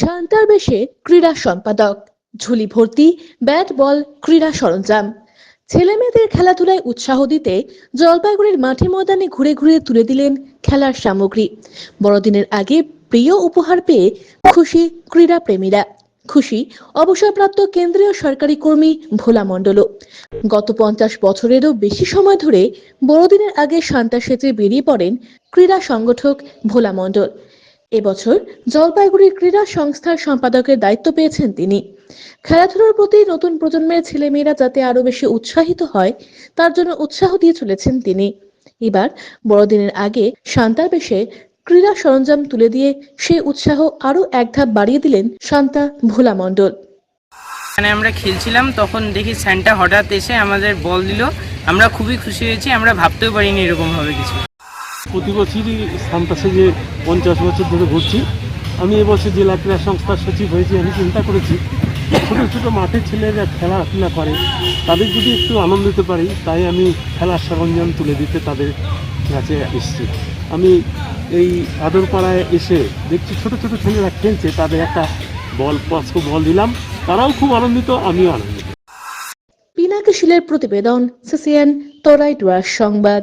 শান্তার বেশে ক্রীড়া সম্পাদক। ঝুলি ভর্তি, ব্যাট বল, ক্রীড়া সরঞ্জাম। ছেলে মেয়েদের খেলাধুলায় উৎসাহ দিতে জলপাইগুড়ির মাঠে ময়দানে ঘুরে ঘুরে তুলে দিলেন খেলার সামগ্রী। বড়দিনের আগে প্রিয় উপহার পেয়ে খুশি ক্রীড়া প্রেমীরা। খুশি অবসরপ্রাপ্ত কেন্দ্রীয় সরকারি কর্মী ভোলা মণ্ডলও। গত পঞ্চাশ বছরেরও বেশি সময় ধরে বড়দিনের আগে শান্তা সেচে বেরিয়ে পড়েন ক্রীড়া সংগঠক ভোলা মণ্ডল। এবছর জলপাইগুড়ি ক্রীড়া সংস্থার সম্পাদকের দায়িত্ব পেয়েছেন তিনি। খেলাধুলার প্রতি নতুন প্রজন্মের ছেলেমেয়েরা যাতে আরও বেশি উৎসাহিত হয়, তার জন্য উৎসাহ দিয়ে চলেছেন তিনি। এবার বড়দিনের আগে শান্তার বেশে ক্রীড়া সরঞ্জাম তুলে দিয়ে সেই উৎসাহ আরও এক ধাপ বাড়িয়ে দিলেন শান্তা ভোলা মণ্ডল। মানে আমরা খেলছিলাম, তখন দেখি স্যান্টা হঠাৎ এসে আমাদের বল দিল। আমরা খুবই খুশি হয়েছি, আমরা ভাবতেও পারিনি এরকম হবে কিছু। প্রতি বছরই সান্তা যে পঞ্চাশ বছর ধরে ঘুরছি আমি এবছর জেলা ক্রীড়া সংস্থার সচিব হয়েছি, আমি চিন্তা করেছি, ছোটো ছোটো মাঠের ছেলেরা খেলাধুলা করে, তাদের যদি একটু আনন্দ দিতে পারি, তাই আমি খেলার সরঞ্জাম তুলে দিতে তাদের কাছে এসেছি। আমি এই আদরপাড়ায় এসে দেখছি ছোট ছোট ছেলেরা খেলছে, তাদের একটা বল, পাঁচকো বল দিলাম, তারাও খুব আনন্দিত, আমিও আনন্দিত। পিনাকি শিলের প্রতিবেদন, সিসিএন, তরাই ডুয়ার সংবাদ।